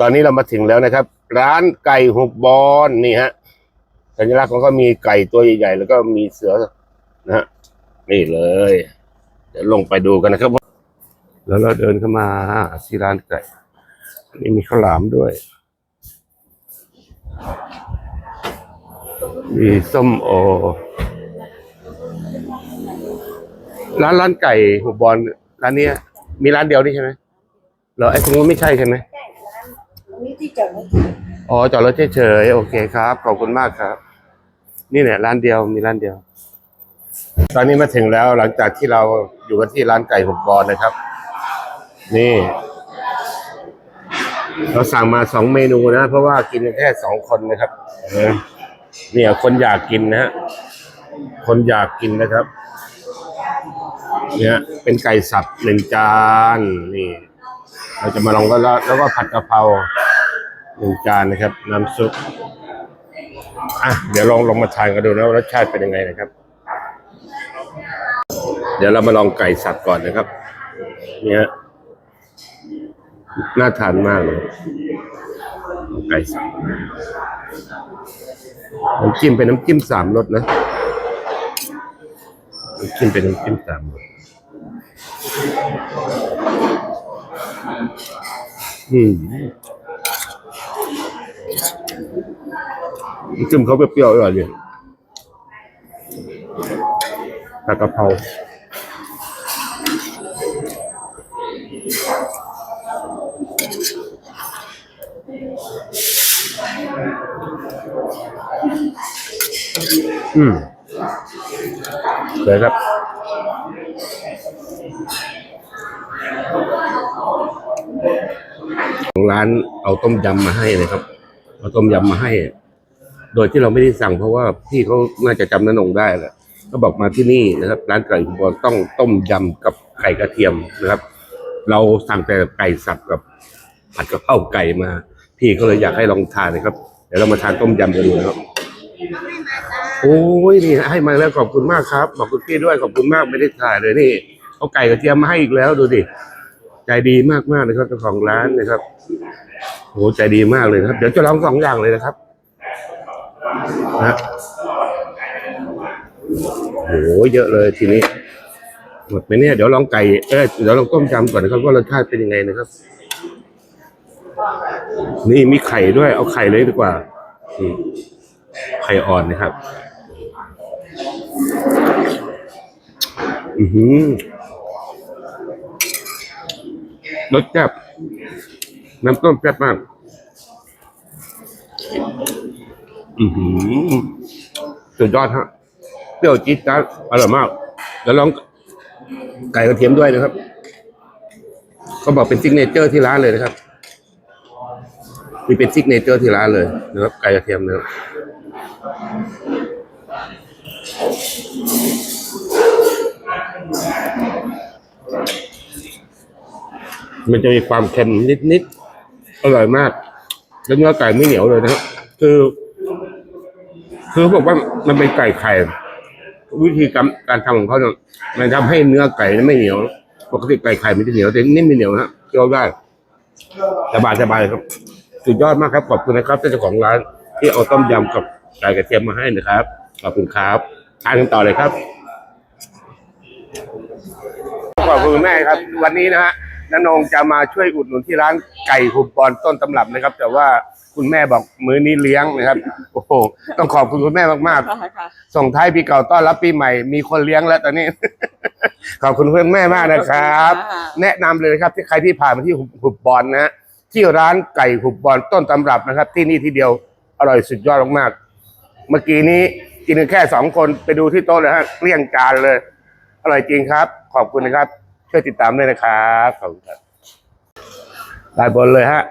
ตอนนี้เรามาถึงแล้วนะครับ ร้านไก่หุบบอนนี่ฮะสัญลักษณ์ของเขามีไก่ตัวใหญ่ๆ แล้วก็มีเสือนะฮะนี่เลย เดี๋ยวลงไปดูกันนะครับ แล้วเราเดินเข้ามาที่ร้านไก่นี่มีข้าวหลามด้วย มีส้มโอ ร้านร้านไก่หุบบอลร้านนี้มีร้านเดียวนี่ใช่ไหมเหรอไอ้ตรงนู้นไม่ใช่ใช่ไหมในี้ที่จอดรถอ๋อจอดรถเฉยๆโอเคครับ ขอบคุณมากครับ นี่เนี่ยร้านเดียวมีร้านเดียว ตอนนี้มาถึงแล้วหลังจากที่เราอยู่กันที่ร้านไก่หุบอลนะครับ นี่ เราสั่งมาสองเมนูนะ เพราะว่ากินแค่สองคนนะครับเนี่ยคนอยากกินนะฮะคนอยากกินนะครับ เนี่ย เป็นไก่สับหนึ่งจาน นี่ เราจะมาลองกันแล้วแล้วก็ผัดกะเพรา หนึ่งจานนะครับ น้ำซุปอะเดี๋ยวลองลองมาทานกันดูนะว่ารสชาติเป็นยังไงนะครับ เดี๋ยวเรามาลองไก่สับก่อนนะครับ เนี่ยน่าทานมากเลยไก่สับน้ำจิ้มเป็นน้ำจิ้มสามรสนะน้ำจิ้มเป็นน้ำจิ้มสามรสอืมน้ำ จิ้มเขาเปรี้ยวๆอร่อยเลยผัดกะเพราอืมเลยครับของร้านเอาต้มยำมาให้นะครับ เอาต้มยำมาให้ โดยที่เราไม่ได้สั่งเพราะว่าพี่เขาน่าจะจำน้านงได้แหละก็บอกมาที่นี่นะครับร้านไก่คุณบอลต้องต้มยำกับไก่กระเทียมนะครับ เราสั่งแต่ไก่สับกับผัดกะเพราไก่มา พี่ก็เลยอยากให้ลองทานนะครับ เดี๋ยวเรามาทานต้มยำกันดูนะครับโอ้ยนี่ให้มาแล้วขอบคุณมากครับขอบคุณพี่ด้วยขอบคุณมากไม่ได้ถ่ายเลยนี่เอาไก่กระเทียมมาให้อีกแล้วดูดิใจดีมากมากเลยครับเจ้าของร้านนะครับโอ้ใจดีมากเลยครับ เดี๋ยวจะลองสองอย่างเลยนะครับ นะโอ้เยอะเลยทีนี้หมดไหมเนี่ยเดี๋ยวลองไก่เออเดี๋ยวลองต้มยำก่อนนะครับว่ารสชาติเป็นยังไงนะครับ นี่มีไข่ด้วยเอาไข่เลยดีกว่าไข่อ่อนนะครับ อือหือรสแซ่บน้ำต้มแซ่บมาก อือหือสุดยอดฮะเปรี้ยวจี๊ดจ๊าอร่อยมากเดี๋ยวลองไก่กระเทียมด้วยนะครับ เขาบอกเป็นซิกเนเจอร์ที่ร้านเลยนะครับมีเป็นซิกเนเจอร์ที่ร้านเลยนะครับไก่กระเทียมนะครับมันจะมีความเค็มนิดๆอร่อยมาก แล้วเนื้อไก่ไม่เหนียวเลยนะครับ คือ คือบอกว่ามันเป็นไก่ไข่ วิธีการการทำของเขาเนี่ยมันทำให้เนื้อไก่ไม่เหนียว ปกติไก่ไข่มันจะเหนียวแต่นี่ไม่เหนียวนะเคี้ยวได้สบายสบายครับ สุดยอดมากครับ ขอบคุณนะครับเจ้าของร้าน ที่เอาต้มยำกับไก่กระเทียมมาให้นะครับ ขอบคุณครับทานกันต่อเลยครับขอบคุณแม่ครับ วันนี้นะฮะนนงจะมาช่วยอุดหนุนที่ร้านไก่หุบบอลต้นตำรับนะครับ แต่ว่า คุณแม่บอกมื้อนี้เลี้ยงนะครับ โอ้โหต้องขอบคุณคุณแม่มากๆ ส่งท้ายปีเก่าต้อนรับปีใหม่ มีคนเลี้ยงแล้วตอนนี้ ขอบคุณคุณแม่มากนะครับ แนะนำเลยนะครับที่ใครที่ผ่านมาที่หุบหุบบอลนะฮะที่ร้านไก่หุบบอลต้นตำรับนะครับ ที่นี่ที่เดียวอร่อยสุดยอดมากๆเมื่อกี้นี้กินกันแค่สองคนไปดูที่โต๊ะเลยฮะเกลี้ยงจานเลย อร่อยจริงครับ ขอบคุณนะครับช่วยติดตามด้วยนะครับขอบคุณครับลายบนเลยฮะ